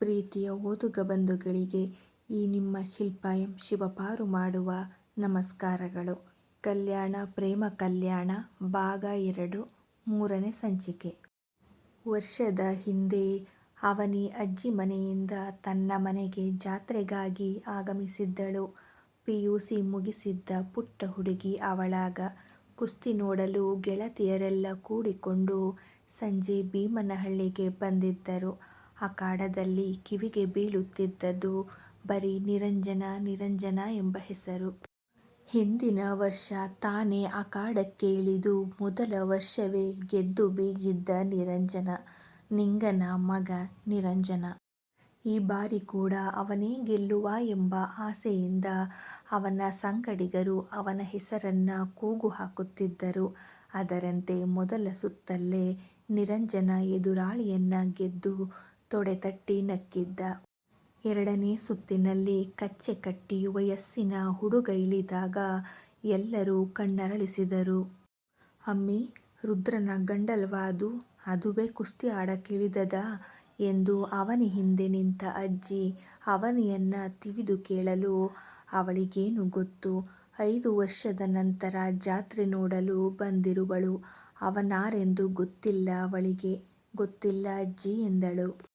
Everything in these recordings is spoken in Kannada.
ಪ್ರೀತಿಯ ಓದುಗ ಬಂಧುಗಳಿಗೆ ಈ ನಿಮ್ಮ ಶಿಲ್ಪ ಎಂ ಶಿವಪಾರು ಮಾಡುವ ನಮಸ್ಕಾರಗಳು. ಕಲ್ಯಾಣ ಪ್ರೇಮ ಕಲ್ಯಾಣ, ಭಾಗ ಎರಡು, ಮೂರನೇ ಸಂಚಿಕೆ. ವರ್ಷದ ಹಿಂದೆ ಅವನಿ ಅಜ್ಜಿ ಮನೆಯಿಂದ ತನ್ನ ಮನೆಗೆ ಜಾತ್ರೆಗಾಗಿ ಆಗಮಿಸಿದ್ದಳು. ಪಿ. ಯು. ಸಿ. ಮುಗಿಸಿದ್ದ ಪುಟ್ಟ ಹುಡುಗಿ ಅವಳಾಗ. ಕುಸ್ತಿ ನೋಡಲು ಗೆಳತಿಯರೆಲ್ಲ ಕೂಡಿಕೊಂಡು ಸಂಜೆ ಭೀಮನಹಳ್ಳಿಗೆ ಬಂದಿದ್ದರು. ಅಖಾಡದಲ್ಲಿ ಕಿವಿಗೆ ಬೀಳುತ್ತಿದ್ದದ್ದು ಬರೀ ನಿರಂಜನ ನಿರಂಜನ ಎಂಬ ಹೆಸರು. ಹಿಂದಿನ ವರ್ಷ ತಾನೇ ಅಖಾಡಕ್ಕೆ ಇಳಿದು ಮೊದಲ ವರ್ಷವೇ ಗೆದ್ದು ಬೀಗಿದ್ದ ನಿರಂಜನ. ನಿಂಗನ ಮಗ ನಿರಂಜನ. ಈ ಬಾರಿ ಕೂಡ ಅವನೇ ಗೆಲ್ಲುವ ಎಂಬ ಆಸೆಯಿಂದ ಅವನ ಸಂಗಡಿಗರು ಅವನ ಹೆಸರನ್ನ ಕೂಗು ಹಾಕುತ್ತಿದ್ದರು. ಅದರಂತೆ ಮೊದಲ ಸುತ್ತಲ್ಲೇ ನಿರಂಜನ ಎದುರಾಳಿಯನ್ನ ಗೆದ್ದು ತೊಡೆತಟ್ಟಿ ನಕ್ಕಿದ್ದ. ಎರಡನೇ ಸುತ್ತಿನಲ್ಲಿ ಕಚ್ಚೆ ಕಟ್ಟಿ ವಯಸ್ಸಿನ ಹುಡುಗ ಇಳಿದಾಗ ಎಲ್ಲರೂ ಕಣ್ಣರಳಿಸಿದರು. "ಅಮ್ಮಿ, ರುದ್ರನ ಗಂಡಲ್ವಾದು ಅದುವೇ ಕುಸ್ತಿ ಆಡಕ್ಕಿಳಿದದಾ? ಎಂದು ಅವನಿ ಹಿಂದೆ ನಿಂತ ಅಜ್ಜಿ ಅವನಿಯನ್ನ ತಿವಿದು ಕೇಳಲು ಅವಳಿಗೇನು ಗೊತ್ತು ಐದು ವರ್ಷದ ನಂತರ ಜಾತ್ರೆ ನೋಡಲು ಬಂದಿರುವಳು ಅವನಾರೆಂದು ಗೊತ್ತಿಲ್ಲ ಅವಳಿಗೆ. ಗೊತ್ತಿಲ್ಲ ಅಜ್ಜಿ ಎಂದಳು.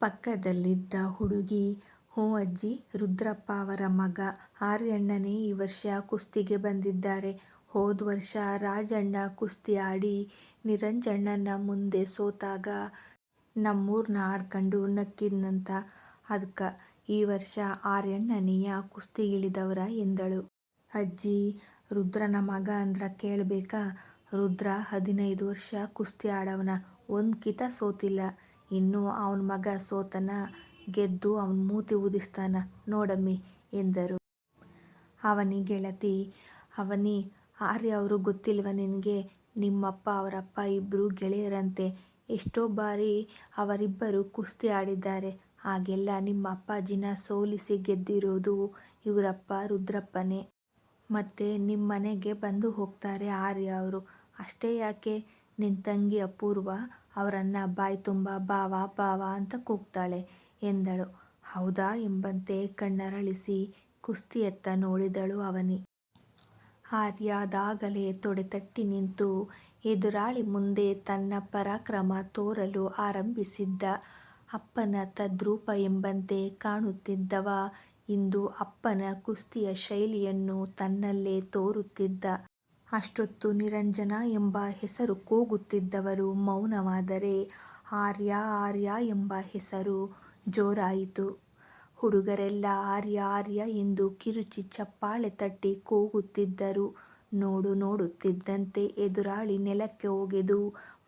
ಪಕ್ಕದಲ್ಲಿದ್ದ ಹುಡುಗಿ, ಹ್ಞೂ ಅಜ್ಜಿ, ರುದ್ರಪ್ಪ ಅವರ ಮಗ, ಆರ್ಯಣ್ಣನೇ ಈ ವರ್ಷ ಕುಸ್ತಿಗೆ ಬಂದಿದ್ದಾರೆ. ಹೋದ ವರ್ಷ ರಾಜಣ್ಣ ಕುಸ್ತಿ ಆಡಿ ನಿರಂಜಣ್ಣನ ಮುಂದೆ ಸೋತಾಗ ನಮ್ಮೂರನ್ನ ಆಡ್ಕೊಂಡು ನಕ್ಕಿದ್ನಂತ ಅದಕ್ಕೆ ಈ ವರ್ಷ ಆರ್ಯಣ್ಣನೀಯ ಕುಸ್ತಿ ಇಳಿದವರ ಎಂದಳು. ಅಜ್ಜಿ, ರುದ್ರನ ಮಗ ಅಂದ್ರ ಕೇಳಬೇಕಾ ರುದ್ರ ಹದಿನೈದು ವರ್ಷ ಕುಸ್ತಿ ಆಡವನ, ಒಂದು ಕಿತ ಸೋತಿಲ್ಲ ಇನ್ನು ಅವನ ಮಗ ಸೋತನ ಗೆದ್ದು ಅವನ ಮೂತಿ ಊದಿಸ್ತಾನ ನೋಡಮ್ಮಿ ಎಂದರು. ಅವನಿ ಗೆಳತಿ, ಅವನಿ ಆರ್ಯ ಅವರು ಗೊತ್ತಿಲ್ವ ನಿನಗೆ? ನಿಮ್ಮಪ್ಪ ಅವರಪ್ಪ ಇಬ್ಬರು ಗೆಳೆಯರಂತೆ. ಎಷ್ಟೋ ಬಾರಿ ಅವರಿಬ್ಬರು ಕುಸ್ತಿ ಆಡಿದ್ದಾರೆ. ಆಗೆಲ್ಲ ನಿಮ್ಮ ಅಪ್ಪಾಜಿನ ಸೋಲಿಸಿ ಗೆದ್ದಿರೋದು ಇವರಪ್ಪ ರುದ್ರಪ್ಪನೇ. ಮತ್ತೆ ನಿಮ್ಮನೆಗೆ ಬಂದು ಹೋಗ್ತಾರೆ ಆರ್ಯ ಅವರು. ಅಷ್ಟೇ ಯಾಕೆ? ನಿನ್ನ ತಂಗಿ ಅಪೂರ್ವ ಅವ್ರನ್ನ ಬಾಯ್ತುಂಬಾ ಬಾವ ಬಾವ ಅಂತ ಕೂಗ್ತಾಳೆ ಎಂದಳು. ಹೌದಾ ಎಂಬಂತೆ ಕಣ್ಣರಳಿಸಿ ಕುಸ್ತಿಯತ್ತ ನೋಡಿದಳು ಅವನಿ. ಆರ್ಯಾದಾಗಲೇ ತೊಡೆತಟ್ಟಿ ನಿಂತು ಎದುರಾಳಿ ಮುಂದೆ ತನ್ನ ಪರಾಕ್ರಮ ತೋರಲು ಆರಂಭಿಸಿದ್ದ. ಅಪ್ಪನ ತದ್ರೂಪ ಎಂಬಂತೆ ಕಾಣುತ್ತಿದ್ದವ ಇಂದು ಅಪ್ಪನ ಕುಸ್ತಿಯ ಶೈಲಿಯನ್ನು ತನ್ನಲ್ಲೇ ತೋರುತ್ತಿದ್ದ. ಅಷ್ಟೊತ್ತು ನಿರಂಜನ ಎಂಬ ಹೆಸರು ಕೂಗುತ್ತಿದ್ದವರು ಮೌನವಾದರೆ ಆರ್ಯ ಆರ್ಯ ಎಂಬ ಹೆಸರು ಜೋರಾಯಿತು. ಹುಡುಗರೆಲ್ಲ ಆರ್ಯ ಆರ್ಯ ಎಂದು ಕಿರುಚಿ ಚಪ್ಪಾಳೆ ತಟ್ಟಿ ಕೂಗುತ್ತಿದ್ದರು. ನೋಡು, ನೋಡುತ್ತಿದ್ದಂತೆ ಎದುರಾಳಿ ನೆಲಕ್ಕೆ ಒಗೆದು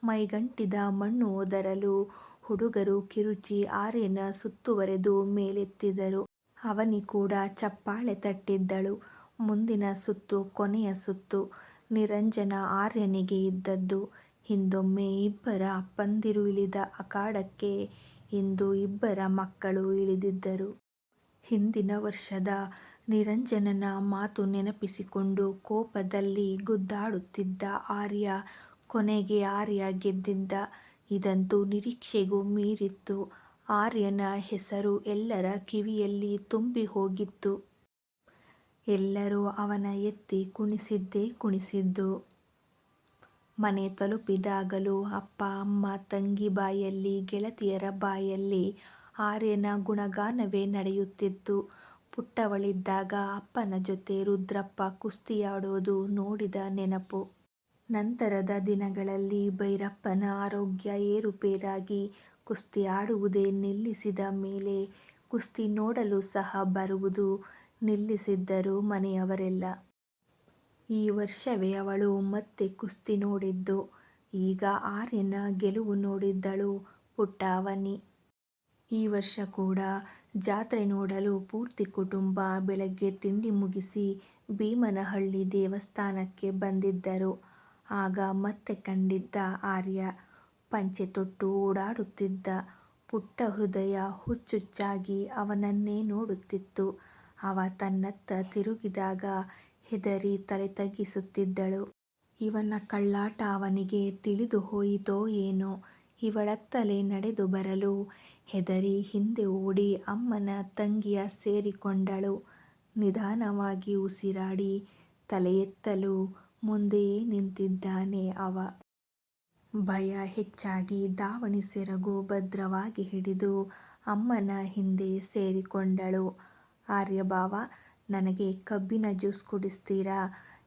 ಮೈಗಂಟಿದ ಮಣ್ಣು ಒದರಲು ಹುಡುಗರು ಕಿರುಚಿ ಆರ್ಯನ ಸುತ್ತುವರೆದು ಮೇಲೆತ್ತಿದರು. ಅವನಿ ಕೂಡ ಚಪ್ಪಾಳೆ ತಟ್ಟಿದ್ದಳು. ಮುಂದಿನ ಸುತ್ತು ಕೊನೆಯ ಸುತ್ತು. ನಿರಂಜನ ಆರ್ಯನಿಗೆ ಇದ್ದದ್ದು. ಹಿಂದೊಮ್ಮೆ ಇಬ್ಬರ ಅಪ್ಪಂದಿರು ಇಳಿದ ಅಖಾಡಕ್ಕೆ ಇಂದು ಇಬ್ಬರ ಮಕ್ಕಳು ಇಳಿದಿದ್ದರು. ಹಿಂದಿನ ವರ್ಷದ ನಿರಂಜನನ ಮಾತು ನೆನಪಿಸಿಕೊಂಡು ಕೋಪದಲ್ಲಿ ಗುದ್ದಾಡುತ್ತಿದ್ದ ಆರ್ಯ, ಕೊನೆಗೆ ಆರ್ಯ ಗೆದ್ದಿದ್ದ. ಇದಂತೂ ನಿರೀಕ್ಷೆಗೂ ಮೀರಿತ್ತು. ಆರ್ಯನ ಹೆಸರು ಎಲ್ಲರ ಕಿವಿಯಲ್ಲಿ ತುಂಬಿ ಹೋಗಿತ್ತು. ಎಲ್ಲರೂ ಅವನ ಎತ್ತಿ ಕುಣಿಸಿದ್ದೇ ಕುಣಿಸಿದ್ದು. ಮನೆ ತಲುಪಿದಾಗಲೂ ಅಪ್ಪ, ಅಮ್ಮ, ತಂಗಿ ಬಾಯಲ್ಲಿ, ಗೆಳತಿಯರ ಬಾಯಲ್ಲಿ ಆರ್ಯನ ಗುಣಗಾನವೇ ನಡೆಯುತ್ತಿತ್ತು. ಪುಟ್ಟವಳಿದ್ದಾಗ ಅಪ್ಪನ ಜೊತೆ ರುದ್ರಪ್ಪ ಕುಸ್ತಿಯಾಡೋದು ನೋಡಿದ ನೆನಪು. ನಂತರದ ದಿನಗಳಲ್ಲಿ ಭೈರಪ್ಪನ ಆರೋಗ್ಯ ಏರುಪೇರಾಗಿ ಕುಸ್ತಿ ಆಡುವುದೇ ನಿಲ್ಲಿಸಿದ ಮೇಲೆ ಕುಸ್ತಿ ನೋಡಲು ಸಹ ಬರುವುದು ನಿಲ್ಲಿಸಿದ್ದರು ಮನೆಯವರೆಲ್ಲ. ಈ ವರ್ಷವೇ ಅವಳು ಮತ್ತೆ ಕುಸ್ತಿ ನೋಡಿದ್ದು. ಈಗ ಆರ್ಯನ ಗೆಲುವು ನೋಡಿದ್ದಳು ಪುಟ್ಟಾವನಿ ಈ ವರ್ಷ ಕೂಡ ಜಾತ್ರೆ ನೋಡಲು ಪೂರ್ತಿ ಕುಟುಂಬ ಬೆಳಗ್ಗೆ ತಿಂಡಿ ಮುಗಿಸಿ ಭೀಮನಹಳ್ಳಿ ದೇವಸ್ಥಾನಕ್ಕೆ ಬಂದಿದ್ದರು. ಆಗ ಮತ್ತೆ ಕಂಡಿದ್ದ ಆರ್ಯ. ಪಂಚೆ ತೊಟ್ಟು ಓಡಾಡುತ್ತಿದ್ದ. ಪುಟ್ಟ ಹೃದಯ ಹುಚ್ಚುಚ್ಚಾಗಿ ಅವನನ್ನೇ ನೋಡುತ್ತಿತ್ತು. ಅವ ತನ್ನತ್ತ ತಿರುಗಿದಾಗ ಹೆದರಿ ತಲೆ ತಗ್ಗಿಸುತ್ತಿದ್ದಳು. ಇವನ ಕಳ್ಳಾಟ ಅವನಿಗೆ ತಿಳಿದು ಹೋಯಿತೋ ಏನೋ, ಇವಳತ್ತಲೇ ನಡೆದು ಬರಲು ಹೆದರಿ ಹಿಂದೆ ಓಡಿ ಅಮ್ಮನ ತಂಗಿಯ ಸೇರಿಕೊಂಡಳು ನಿಧಾನವಾಗಿ ಉಸಿರಾಡಿ ತಲೆಯೆತ್ತಲು ಮುಂದೆಯೇ ನಿಂತಿದ್ದಾನೆ ಅವ. ಭಯ ಹೆಚ್ಚಾಗಿ ದಾವಣಿ ಸೆರಗು ಭದ್ರವಾಗಿ ಹಿಡಿದು ಅಮ್ಮನ ಹಿಂದೆ ಸೇರಿಕೊಂಡಳು. ಆರ್ಯಭಾವ, ನನಗೆ ಕಬ್ಬಿನ ಜ್ಯೂಸ್ ಕುಡಿಸ್ತೀರಾ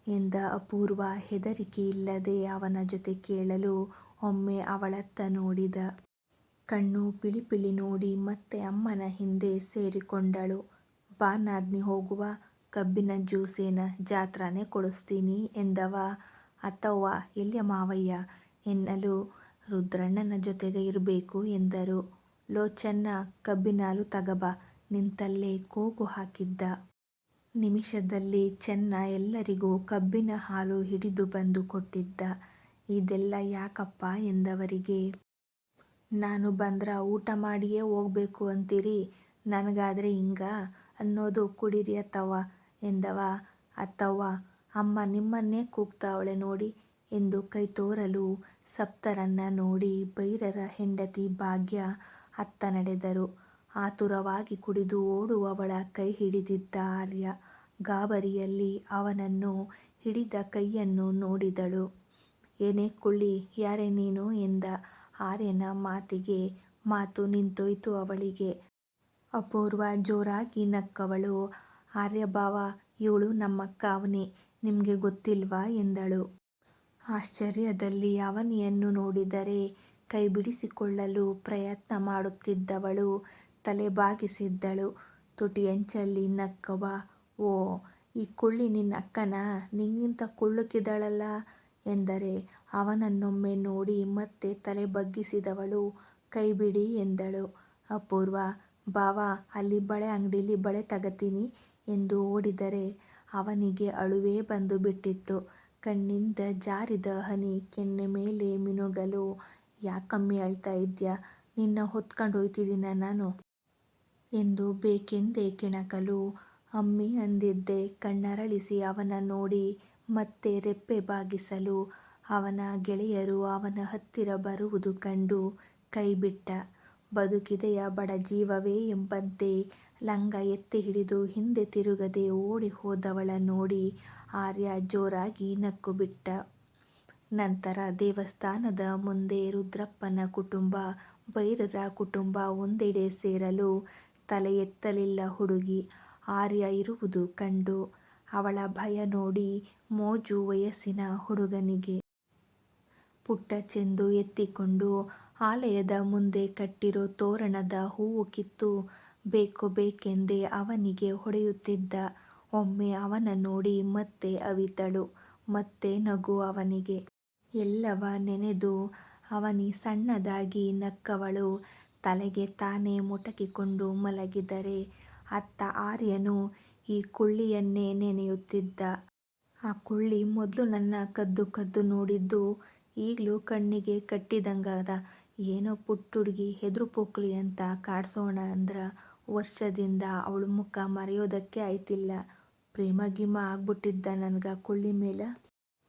ಎಂದ ಅಪೂರ್ವ ಹೆದರಿಕೆ ಇಲ್ಲದೆ ಅವನ ಜೊತೆ ಕೇಳಲು ಒಮ್ಮೆ ಅವಳತ್ತ ನೋಡಿದ. ಕಣ್ಣು ಪಿಳಿಪಿಳಿ ನೋಡಿ ಮತ್ತೆ ಅಮ್ಮನ ಹಿಂದೆ ಸೇರಿಕೊಂಡಳು. ಬಾ ನಾದ್ನಿ, ಹೋಗುವ. ಕಬ್ಬಿನ ಜ್ಯೂಸೇನ ಜಾತ್ರಾನೇ ಕೊಡಿಸ್ತೀನಿ ಎಂದವ. ಅತ್ತವ್ವ ಎಲ್ಲಿಯ ಮಾವಯ್ಯ ಎನ್ನಲು ರುದ್ರಣ್ಣನ ಜೊತೆಗೆ ಇರಬೇಕು ಎಂದರು. ಲೋಚನ್ನ ಕಬ್ಬಿನಾಲು ತಗಬಾ ನಿಂತಲ್ಲೇ ಕೂಗು ಹಾಕಿದ್ದ. ನಿಮಿಷದಲ್ಲಿ ಚೆನ್ನ ಎಲ್ಲರಿಗೂ ಕಬ್ಬಿನ ಹಾಲು ಹಿಡಿದು ಬಂದು ಕೊಟ್ಟಿದ್ದ. ಇದೆಲ್ಲ ಯಾಕಪ್ಪ ಎಂದವರಿಗೆ. ನಾನು ಬಂದ್ರ ಊಟ ಮಾಡಿಯೇ ಹೋಗ್ಬೇಕು ಅಂತೀರಿ ನನಗಾದ್ರೆ ಹಿಂಗ ಅನ್ನೋದು ಕುಡಿರಿ ಅತ್ತವ್ವ ಎಂದವ. ಅತ್ತವ್ವ, ಅಮ್ಮ ನಿಮ್ಮನ್ನೇ ಕೂಗ್ತಾವಳೆ ನೋಡಿ ಎಂದು ಕೈತೋರಲು ಸಪ್ತರನ್ನ ನೋಡಿ ಬೈರರ ಹೆಂಡತಿ ಭಾಗ್ಯ ಅತ್ತ ನಡೆದರು. ಆತುರವಾಗಿ ಕುಡಿದು ಓಡುವವಳ ಕೈ ಹಿಡಿದಿದ್ದ ಆರ್ಯ. ಗಾಬರಿಯಲ್ಲಿ ಅವನನ್ನು ಹಿಡಿದ ಕೈಯನ್ನು ನೋಡಿದಳು. ಏನೇ ಕುಳ್ಳಿ, ಯಾರೇ ನೀನು ಎಂದ ಆರ್ಯನ ಮಾತಿಗೆ ಮಾತು ನಿಂತೋಯ್ತು ಅವಳಿಗೆ. ಅಪೂರ್ವ ಜೋರಾಗಿ ನಕ್ಕವಳು. ಆರ್ಯಭಾವ ಇವಳು ನಮ್ಮ ಕಾವನೆ, ನಿಮಗೆ ಗೊತ್ತಿಲ್ವಾ ಎಂದಳು. ಆಶ್ಚರ್ಯದಲ್ಲಿ ಅವನಿಯನ್ನು ನೋಡಿದರೆ ಕೈ ಬಿಡಿಸಿಕೊಳ್ಳಲು ಪ್ರಯತ್ನ ಮಾಡುತ್ತಿದ್ದವಳು ತಲೆ ಬಾಗಿಸಿದ್ದಳು. ತುಟಿಯಂಚಲ್ಲಿ ನಕ್ಕವ ಓ, ಈ ಕುಳ್ಳಿ ನಿನ್ನ ಅಕ್ಕನ ನಿಂಗಿಂತ ಕುಳ್ಳುಕಿದಳಲ್ಲ ಎಂದರೆ, ಅವನನ್ನೊಮ್ಮೆ ನೋಡಿ ಮತ್ತೆ ತಲೆ ಬಗ್ಗಿಸಿದವಳು ಕೈ ಬಿಡಿ ಎಂದಳು. ಅಪೂರ್ವ, ಬಾವ, ಅಲ್ಲಿ ಬಳೆ ಅಂಗಡಿಲಿ ಬಳೆ ತಗತೀನಿ ಎಂದು ಓಡಿದರೆ, ಅವನಿಗೆ ಅಳುವೇ ಬಂದು ಬಿಟ್ಟಿತ್ತು. ಕಣ್ಣಿಂದ ಜಾರಿದ ಹನಿ ಕೆನ್ನೆ ಮೇಲೆ ಮಿನುಗಲು, ಯಾಕಮ್ಮಿ ಅಳ್ತಾ ಇದ್ಯಾ ನಿನ್ನ ಹೊತ್ಕೊಂಡು ಹೋಯ್ತಿದ್ದೀನ ನಾನು? ಎಂದು ಬೇಕೆಂದೇ ಕೆಣಕಲು ಅಮ್ಮಿ ಅಂದಿದ್ದೆ ಕಣ್ಣರಳಿಸಿ ಅವನ ನೋಡಿ ಮತ್ತೆ ರೆಪ್ಪೆ ಬಾಗಿಸಲು ಅವನ ಗೆಳೆಯರು ಅವನ ಹತ್ತಿರ ಬರುವುದು ಕಂಡು ಕೈಬಿಟ್ಟ. ಬದುಕಿದೆಯ ಬಡ ಜೀವವೇ ಎಂಬಂತೆ ಲಂಗ ಎತ್ತಿ ಹಿಡಿದು ಹಿಂದೆ ತಿರುಗದೆ ಓಡಿ ಹೋದವಳ ನೋಡಿ ಆರ್ಯ ಜೋರಾಗಿ ನಕ್ಕುಬಿಟ್ಟ. ನಂತರ ದೇವಸ್ಥಾನದ ಮುಂದೆ ರುದ್ರಪ್ಪನ ಕುಟುಂಬ, ಬೈರರ ಕುಟುಂಬ ಒಂದೆಡೆ ಸೇರಲು ತಲೆ ಎತ್ತಲಿಲ್ಲ ಹುಡುಗಿ ಆರ್ಯ ಇರುವುದು ಕಂಡು. ಅವಳ ಭಯ ನೋಡಿ ಮೋಜು ವಯಸ್ಸಿನ ಹುಡುಗನಿಗೆ ಪುಟ್ಟ ಚೆಂದು ಎತ್ತಿಕೊಂಡು ಆಲಯದ ಮುಂದೆ ಕಟ್ಟಿರೋ ತೋರಣದ ಹೂವು ಕಿತ್ತು ಬೇಕು ಬೇಕೆಂದೇ ಅವನಿಗೆ ಹೊಡೆಯುತ್ತಿದ್ದ. ಒಮ್ಮೆ ಅವನ ನೋಡಿ ಮತ್ತೆ ಅವಿತಳು. ಮತ್ತೆ ನಗು ಅವನಿಗೆ. ಎಲ್ಲವ ನೆನೆದು ಅವನಿ ಸಣ್ಣದಾಗಿ ನಕ್ಕವಳು ತಲೆಗೆ ತಾನೇ ಮೊಟಕಿಕೊಂಡು ಮಲಗಿದರೆ ಅತ್ತ ಆರ್ಯನು ಈ ಕುಳ್ಳಿಯನ್ನೇ ನೆನೆಯುತ್ತಿದ್ದ. ಆ ಕುಳ್ಳಿ ಮೊದಲು ನನ್ನ ಕದ್ದು ಕದ್ದು ನೋಡಿದ್ದು ಈಗಲೂ ಕಣ್ಣಿಗೆ ಕಟ್ಟಿದಂಗಾದ ಏನೋ ಪುಟ್ಟುಡುಗಿ ಹೆದರು ಪೋಕ್ಲಿ ಅಂತ ಕಾಡ್ಸೋಣ ಅಂದ್ರ ವರ್ಷದಿಂದ ಅವಳು ಮುಖ ಮರೆಯೋದಕ್ಕೆ ಆಯ್ತಿಲ್ಲ. ಪ್ರೇಮ ಗಿಮ ಆಗ್ಬಿಟ್ಟಿದ್ದ ನನ್ಗೆ ಕುಳ್ಳಿ ಮೇಲ.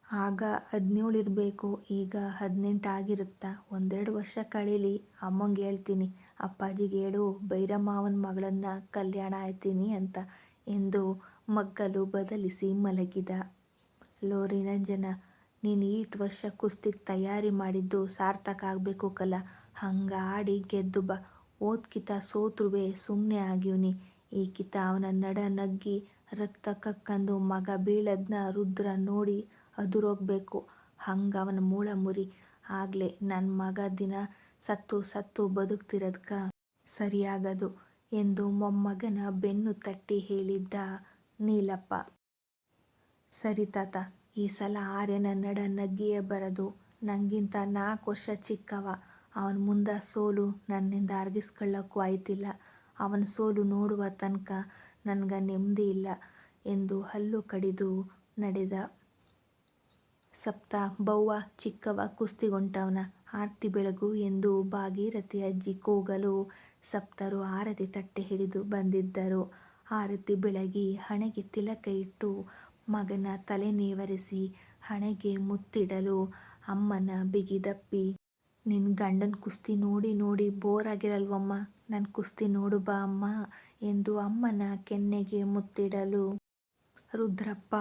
ಆಗ ಹದಿನೇಳು ಇರಬೇಕು ಈಗ ಹದಿನೆಂಟು ಆಗಿರುತ್ತಾ ಒಂದೆರಡು ವರ್ಷ ಕಳೀಲಿ, ಅಮ್ಮಂಗೆ ಹೇಳ್ತೀನಿ, ಅಪ್ಪಾಜಿಗೆ ಹೇಳು ಬೈರಮ್ಮಾವನ್ ಮಗಳನ್ನ ಕಲ್ಯಾಣ ಆಯ್ತೀನಿ ಅಂತ ಎಂದು ಮಗ್ಗಲು ಬದಲಿಸಿ ಮಲಗಿದ. ಲೋ ನಿರಂಜನ ನೀನು ಈಟ್ ವರ್ಷ ಕುಸ್ತಿಗೆ ತಯಾರಿ ಮಾಡಿದ್ದು ಸಾರ್ಥಕ ಆಗಬೇಕು ಕಲ, ಹಂಗ ಆಡಿ ಗೆದ್ದು ಬಾ. ಓದ್ಕಿತ ಸೋತ್ರುವೆ ಸುಮ್ಮನೆ ಆಗಿವ್ನಿ ಈಕಿತ ಅವನ ನಡ ನಗ್ಗಿ ರಕ್ತ ಕಕ್ಕಂದು ಮಗ ಬೀಳದ್ನ ರುದ್ರ ನೋಡಿ ಅದುರೋಗ್ಬೇಕು ಹಂಗ ಅವನ ಮೂಳ ಮುರಿ ಆಗಲೇ ನನ್ನ ಮಗ ದಿನ ಸತ್ತು ಸತ್ತು ಬದುಕ್ತಿರೋದ್ಕ ಸರಿಯಾಗದು ಎಂದು ಮೊಮ್ಮಗನ ಬೆನ್ನು ತಟ್ಟಿ ಹೇಳಿದ್ದ ನೀಲಪ್ಪ. ಸರಿ ತಾತ, ಈ ಸಲ ಆರ್ಯನ ನಡ ನಗ್ಗಿಯೇ ಬರದು. ನಂಗಿಂತ ನಾಲ್ಕು ವರ್ಷ ಚಿಕ್ಕವ ಅವನ ಮುಂದ ಸೋಲು ನನ್ನಿಂದ ಅರ್ಗಿಸ್ಕೊಳ್ಳೋಕ್ಕೂ ಆಯ್ತಿಲ್ಲ. ಅವನ ಸೋಲು ನೋಡುವ ತನಕ ನನ್ಗ ನೆಮ್ಮದಿ ಇಲ್ಲ ಎಂದು ಹಲ್ಲು ಕಡಿದು ನಡೆದ. ಸಪ್ತ, ಬೌವ್ವ, ಚಿಕ್ಕವ ಕುಸ್ತಿಗೊಂಟವ್ನ ಆರ್ತಿ ಬೆಳಗು ಎಂದು ಭಾಗೀರಥಿ ಅಜ್ಜಿ ಕೂಗಲು ಸಪ್ತರು ಆರತಿ ತಟ್ಟೆ ಹಿಡಿದು ಬಂದಿದ್ದರು. ಆರತಿ ಬೆಳಗಿ ಹಣೆಗೆ ತಿಲಕ ಇಟ್ಟು ಮಗನ ತಲೆ ನೇವರಿಸಿ ಹಣೆಗೆ ಮುತ್ತಿಡಲು ಅಮ್ಮನ ಬಿಗಿದಪ್ಪಿ ನಿನ್ನ ಗಂಡನ ಕುಸ್ತಿ ನೋಡಿ ನೋಡಿ ಬೋರ್ ಆಗಿರಲ್ವಮ್ಮ ನನ್ನ ಕುಸ್ತಿ ನೋಡು ಬಾ ಅಮ್ಮ ಎಂದು ಅಮ್ಮನ ಕೆನ್ನೆಗೆ ಮುತ್ತಿಡಲು ರುದ್ರಪ್ಪ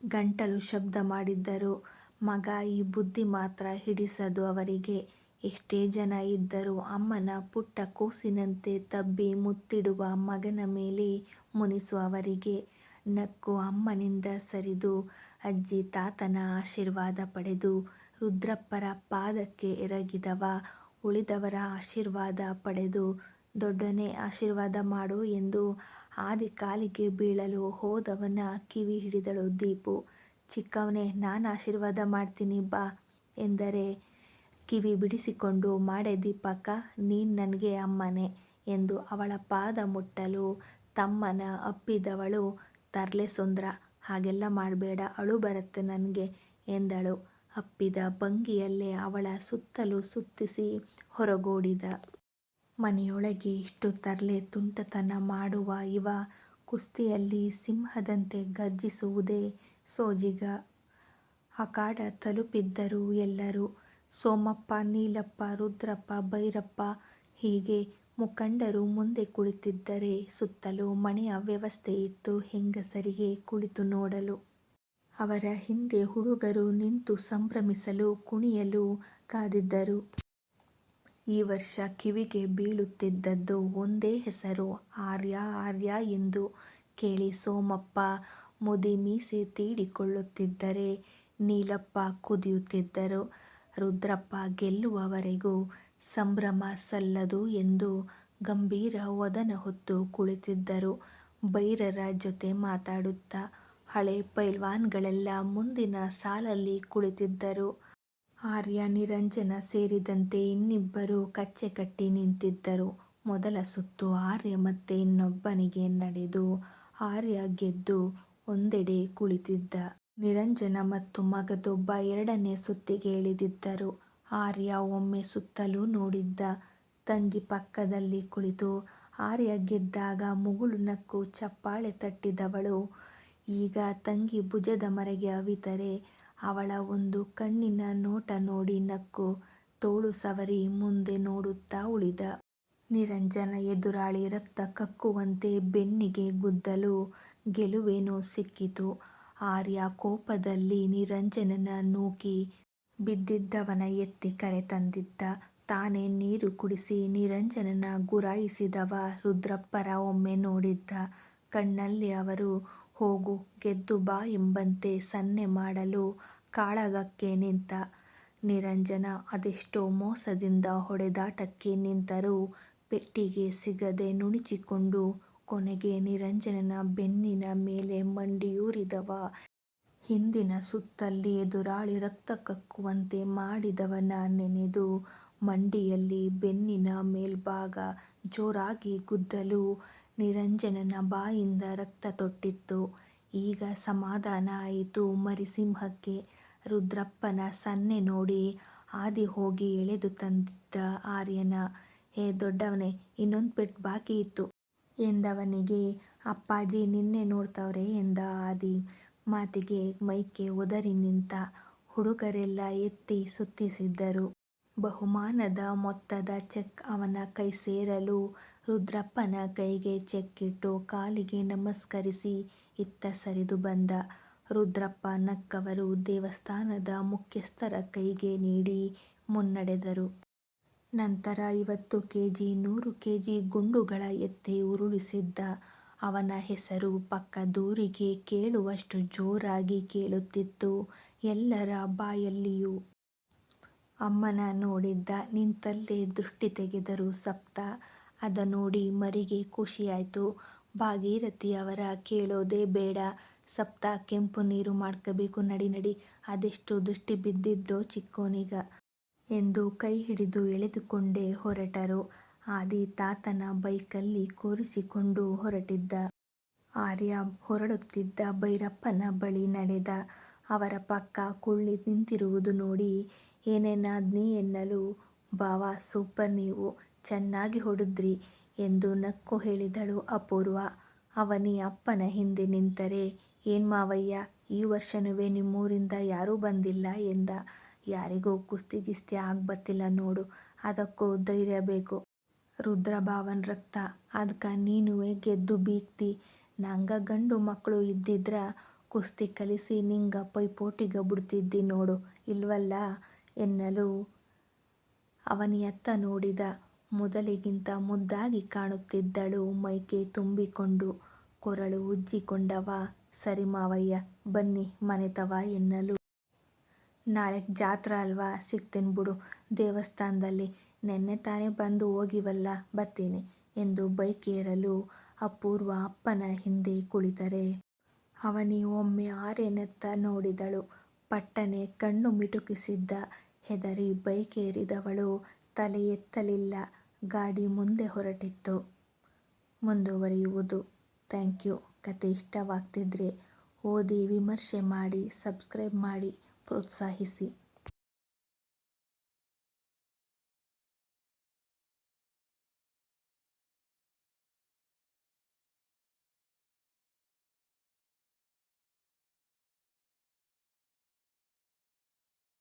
ಗಂಟಲು ಶಬ್ದ ಮಾಡಿದ್ದರು. ಮಗ ಈ ಬುದ್ಧಿ ಮಾತ್ರ ಹಿಡಿಸದು ಅವರಿಗೆ. ಎಷ್ಟೇ ಜನ ಇದ್ದರೂ ಅಮ್ಮನ ಪುಟ್ಟ ಕೂಸಿನಂತೆ ತಬ್ಬಿ ಮುತ್ತಿಡುವ ಮಗನ ಮೇಲೆ ಮುನಿಸು ಅವರಿಗೆ. ನಕ್ಕು ಅಮ್ಮನಿಂದ ಸರಿದು ಅಜ್ಜಿ ತಾತನ ಆಶೀರ್ವಾದ ಪಡೆದು ರುದ್ರಪ್ಪರ ಪಾದಕ್ಕೆ ಎರಗಿದವ. ಉಳಿದವರ ಆಶೀರ್ವಾದ ಪಡೆದು ದೊಡ್ಡೋನೇ ಆಶೀರ್ವಾದ ಮಾಡು ಎಂದು ಆದಿ ಕಾಲಿಗೆ ಬೀಳಲು ಹೋದವನ ಕಿವಿ ಹಿಡಿದಳು, ದೀಪು. ಚಿಕ್ಕವನೇ, ನಾನು ಆಶೀರ್ವಾದ ಮಾಡ್ತೀನಿ ಬಾ ಎಂದರೆ, ಕಿವಿ ಬಿಡಿಸಿಕೊಂಡು ಮಾಡೆ ದೀಪಕ್ಕ, ನೀನು ನನಗೆ ಅಮ್ಮನೆ ಎಂದು ಅವಳ ಪಾದ ಮುಟ್ಟಲು ತಮ್ಮನ ಅಪ್ಪಿದವಳು, ತರ್ಲೆ ಸುಂದ್ರ, ಹಾಗೆಲ್ಲ ಮಾಡಬೇಡ, ಅಳು ಬರುತ್ತೆ ನನಗೆ ಎಂದಳು. ಅಪ್ಪಿದ ಭಂಗಿಯಲ್ಲೇ ಅವಳ ಸುತ್ತಲೂ ಸುತ್ತಿಸಿ ಹೊರಗೋಡಿದ. ಮನೆಯೊಳಗೆ ಇಷ್ಟು ತರಲೆ ತುಂಟತನ ಮಾಡುವ ಇವ ಕುಸ್ತಿಯಲ್ಲಿ ಸಿಂಹದಂತೆ ಗರ್ಜಿಸುವುದೇ ಸೋಜಿಗ. ಅಖಾಡ ತಲುಪಿದ್ದರು ಎಲ್ಲರೂ. ಸೋಮಪ್ಪ, ನೀಲಪ್ಪ, ರುದ್ರಪ್ಪ, ಭೈರಪ್ಪ ಹೀಗೆ ಮುಖಂಡರು ಮುಂದೆ ಕುಳಿತಿದ್ದರೆ ಸುತ್ತಲೂ ಮಣೆಯ ವ್ಯವಸ್ಥೆ ಇತ್ತು ಹೆಂಗಸರಿಗೆ ಕುಳಿತು ನೋಡಲು. ಅವರ ಹಿಂದೆ ಹುಡುಗರು ನಿಂತು ಸಂಭ್ರಮಿಸಲು ಕುಣಿಯಲು ಕಾದಿದ್ದರು. ಈ ವರ್ಷ ಕಿವಿಗೆ ಬೀಳುತ್ತಿದ್ದದ್ದು ಒಂದೇ ಹೆಸರು ಆರ್ಯ ಆರ್ಯ ಎಂದು. ಕೇಳಿ ಸೋಮಪ್ಪ ಮುದಿ ಮೀಸೆ ತೀಡಿಕೊಳ್ಳುತ್ತಿದ್ದರೆ ನೀಲಪ್ಪ ಕುದಿಯುತ್ತಿದ್ದರು. ರುದ್ರಪ್ಪ ಗೆಲ್ಲುವವರೆಗೂ ಸಂಭ್ರಮ ಸಲ್ಲದು ಎಂದು ಗಂಭೀರ ವದನ ಹೊತ್ತು ಕುಳಿತಿದ್ದರು ಬೈರರ ಜೊತೆ ಮಾತಾಡುತ್ತಾ ಹಳೆ ಪೈಲ್ವಾನ್ಗಳೆಲ್ಲ ಮುಂದಿನ ಸಾಲಲ್ಲಿ ಕುಳಿತಿದ್ದರು. ಆರ್ಯ, ನಿರಂಜನ ಸೇರಿದಂತೆ ಇನ್ನಿಬ್ಬರು ಕಚ್ಚೆ ಕಟ್ಟಿ ನಿಂತಿದ್ದರು. ಮೊದಲ ಸುತ್ತು ಆರ್ಯ ಮತ್ತೆ ಇನ್ನೊಬ್ಬನಿಗೆ ನಡೆದು ಆರ್ಯ ಗೆದ್ದು ಒಂದೆಡೆ ಕುಳಿತಿದ್ದ. ನಿರಂಜನ ಮತ್ತು ಮಗದೊಬ್ಬ ಎರಡನೇ ಸುತ್ತಿಗೆ ಇಳಿದಿದ್ದರು. ಆರ್ಯ ಒಮ್ಮೆ ಸುತ್ತಲೂ ನೋಡಿದ್ದ. ತಂಗಿ ಪಕ್ಕದಲ್ಲಿ ಕುಳಿತು ಆರ್ಯ ಗೆದ್ದಾಗ ಮುಗುಳು ನಕ್ಕು ಚಪ್ಪಾಳೆ ತಟ್ಟಿದವಳು ಈಗ ತಂಗಿ ಭುಜದ ಮರೆಗೆ ಅವಿತರೆ ಅವಳ ಒಂದು ಕಣ್ಣಿನ ನೋಟ ನೋಡಿ ನಕ್ಕು ತೋಳು ಸವರಿ ಮುಂದೆ ನೋಡುತ್ತಾ ಉಳಿದ. ನಿರಂಜನ ಎದುರಾಳಿ ರಕ್ತ ಕಕ್ಕುವಂತೆ ಬೆನ್ನಿಗೆ ಗುದ್ದಲು ಗೆಲುವೇನೋ ಸಿಕ್ಕಿತು. ಆರ್ಯ ಕೋಪದಲ್ಲಿ ನಿರಂಜನನ ನೂಕಿ ಬಿದ್ದಿದ್ದವನ ಎತ್ತಿ ಕರೆ ತಂದಿದ್ದ. ತಾನೇ ನೀರು ಕುಡಿಸಿ ನಿರಂಜನನ ಗುರಾಯಿಸಿದವ ರುದ್ರಪ್ಪರ ಒಮ್ಮೆ ನೋಡಿದ್ದ. ಕಣ್ಣಲ್ಲಿ ಅವರು ಹೋಗು, ಗೆದ್ದು ಬಾ ಎಂಬಂತೆ ಸನ್ನೆ ಮಾಡಲು ಕಾಳಗಕ್ಕೆ ನಿಂತ. ನಿರಂಜನ ಅದೆಷ್ಟೋ ಮೋಸದಿಂದ ಹೊಡೆದಾಟಕ್ಕೆ ನಿಂತರೂ ಪೆಟ್ಟಿಗೆ ಸಿಗದೆ ನುಣುಚಿಕೊಂಡು ಕೊನೆಗೆ ನಿರಂಜನನ ಬೆನ್ನಿನ ಮೇಲೆ ಮಂಡಿಯೂರಿದವ. ಹಿಂದಿನ ಸುತ್ತಲ್ಲಿ ಎದುರಾಳಿ ರಕ್ತ ಕಕ್ಕುವಂತೆ ಮಾಡಿದವನ ನೆನೆದು ಮಂಡಿಯಲ್ಲಿ ಬೆನ್ನಿನ ಮೇಲ್ಭಾಗ ಜೋರಾಗಿ ಗುದ್ದಲು ನಿರಂಜನನ ಬಾಯಿಂದ ರಕ್ತ ತೊಟ್ಟಿತ್ತು. ಈಗ ಸಮಾಧಾನ ಆಯಿತು ಮರಿಸಿಂಹಕ್ಕೆ. ರುದ್ರಪ್ಪನ ಸನ್ನೆ ನೋಡಿ ಆದಿ ಹೋಗಿ ಎಳೆದು ತಂದಿದ್ದ ಆರ್ಯನ, ಹೇ ದೊಡ್ಡವನೇ, ಇನ್ನೊಂದ್ ಪೆಟ್ಟು ಬಾಕಿ ಇತ್ತು. ಎಂದವನಿಗೆ, ಅಪ್ಪಾಜಿ, ನಿನ್ನೆ ನೋಡ್ತವ್ರೆ ಎಂದ ಆದಿ ಮಾತಿಗೆ ಮೈಕೆ ಒದರಿ ನಿಂತ. ಹುಡುಗರೆಲ್ಲ ಎತ್ತಿ ಸುತ್ತಿಸಿದರು. ಬಹುಮಾನದ ಮೊತ್ತದ ಚೆಕ್ ಅವನ ಕೈ ಸೇರಲು ರುದ್ರಪ್ಪನ ಕೈಗೆ ಚೆಕ್ಕಿಟ್ಟು ಕಾಲಿಗೆ ನಮಸ್ಕರಿಸಿ ಇತ್ತ ಸರಿದು ಬಂದ. ರುದ್ರಪ್ಪ ನಕ್ಕವರು ದೇವಸ್ಥಾನದ ಮುಖ್ಯಸ್ಥರ ಕೈಗೆ ನೀಡಿ ಮುನ್ನಡೆದರು. ನಂತರ ಐವತ್ತು ಕೆಜಿ, ನೂರು ಕೆಜಿ ಗುಂಡುಗಳ ಎತ್ತಿ ಉರುಳಿಸಿದ್ದ. ಅವನ ಹೆಸರು ಪಕ್ಕ ದೂರಿಗೆ ಕೇಳುವಷ್ಟು ಜೋರಾಗಿ ಕೇಳುತ್ತಿತ್ತು ಎಲ್ಲರ ಬಾಯಲ್ಲಿಯೂ. ಅಮ್ಮನ ನೋಡಿದ್ದ. ನಿಂತಲ್ಲೇ ದೃಷ್ಟಿ ತೆಗೆದರು ಸಪ್ತ. ಅದ ನೋಡಿ ಮರಿಗೆ ಖುಷಿಯಾಯಿತು ಭಾಗೀರಥಿ ಅವರ ಕೇಳೋದೇ ಬೇಡ ಸಪ್ತ ಕೆಂಪು ನೀರು ಮಾಡ್ಕೋಬೇಕು ನಡಿ ನಡಿ ಅದೆಷ್ಟು ದೃಷ್ಟಿ ಬಿದ್ದಿದ್ದೋ ಚಿಕ್ಕೋನಿಗ. ಎಂದು ಕೈ ಹಿಡಿದು ಎಳೆದುಕೊಂಡೇ ಹೊರಟರು. ಆದಿ ತಾತನ ಬೈಕಲ್ಲಿ ಕೂರಿಸಿಕೊಂಡು ಹೊರಟಿದ್ದ. ಆರ್ಯ ಹೊರಡುತ್ತಿದ್ದ ಭೈರಪ್ಪನ ಬಳಿ ನಡೆದ. ಅವರ ಪಕ್ಕ ಕುಳ್ಳಿ ನಿಂತಿರುವುದು ನೋಡಿ ಏನೇನಾದ್ನಿ ಎನ್ನಲು ಭಾವ ಸೂಪರ್ ನೀವು ಚನ್ನಾಗಿ ಹೊಡೆದ್ರಿ ಎಂದು ನಕ್ಕು ಹೇಳಿದಳು ಅಪೂರ್ವ. ಅವನಿ ಅಪ್ಪನ ಹಿಂದೆ ನಿಂತರೆ, ಏನ್ ಮಾವಯ್ಯ, ಈ ವರ್ಷನುವೆ ನಿಮ್ಮೂರಿಂದ ಯಾರೂ ಬಂದಿಲ್ಲ ಎಂದ. ಯಾರಿಗೂ ಕುಸ್ತಿ ಗಿಸ್ತಿ ಆಗ್ಬತ್ತಿಲ್ಲ ನೋಡು, ಅದಕ್ಕೂ ಧೈರ್ಯ ಬೇಕು. ರುದ್ರಭಾವನ್ ರಕ್ತ, ಅದ್ಕ ನೀನುವೆ ಗೆದ್ದು ಬೀಗ್ತಿ ನಂಗ ಗಂಡು ಮಕ್ಕಳು ಇದ್ದಿದ್ರ ಕುಸ್ತಿ ಕಲಿಸಿ ನಿಂಗ ಪೈಪೋಟಿಗ ಬಿಡ್ತಿದ್ದಿ ನೋಡು, ಇಲ್ವಲ್ಲ ಎನ್ನಲು ಅವನಿಯತ್ತ ನೋಡಿದ. ಮೊದಲಿಗಿಂತ ಮುದ್ದಾಗಿ ಕಾಣುತ್ತಿದ್ದಳು ಮೈಕೆ ತುಂಬಿಕೊಂಡು. ಕೊರಳು ಉಜ್ಜಿಕೊಂಡವ. ಸರಿ ಮಾವಯ್ಯ, ಬನ್ನಿ ಮನೆತವ ಎನ್ನಲು. ನಾಳೆ ಜಾತ್ರಾ ಅಲ್ವ ಸಿಗ್ತೀನಿ ಬಿಡು ದೇವಸ್ಥಾನ್ದಲ್ಲಿ ನೆನ್ನೆ ತಾನೇ ಬಂದು ಹೋಗಿವಲ್ಲ, ಬತ್ತೀನಿ ಎಂದು ಬೈಕ್ ಏರಲು ಅಪೂರ್ವ ಅಪ್ಪನ ಹಿಂದೆ ಕುಳಿತರೆ ಅವನಿ ಒಮ್ಮೆ ಆರ್ಯನತ್ತ ನೋಡಿದಳು. ಪಟ್ಟನೆ ಕಣ್ಣು ಮಿಟುಕಿಸಿದ್ದ. ಹೆದರಿ ಬೈಕ್ ಏರಿದವಳು ತಲೆ ಎತ್ತಲಿಲ್ಲ. ಗಾಡಿ ಮುಂದೆ ಹೊರಟಿತ್ತು ಮುಂದುವರಿಯುವುದು. ಥ್ಯಾಂಕ್ ಯು ಕತೆ ಇಷ್ಟವಾಗ್ತಿದ್ರೆ ಓದಿ ವಿಮರ್ಶೆ ಮಾಡಿ ಸಬ್ಸ್ಕ್ರೈಬ್ ಮಾಡಿ ಪ್ರೋತ್ಸಾಹಿಸಿ.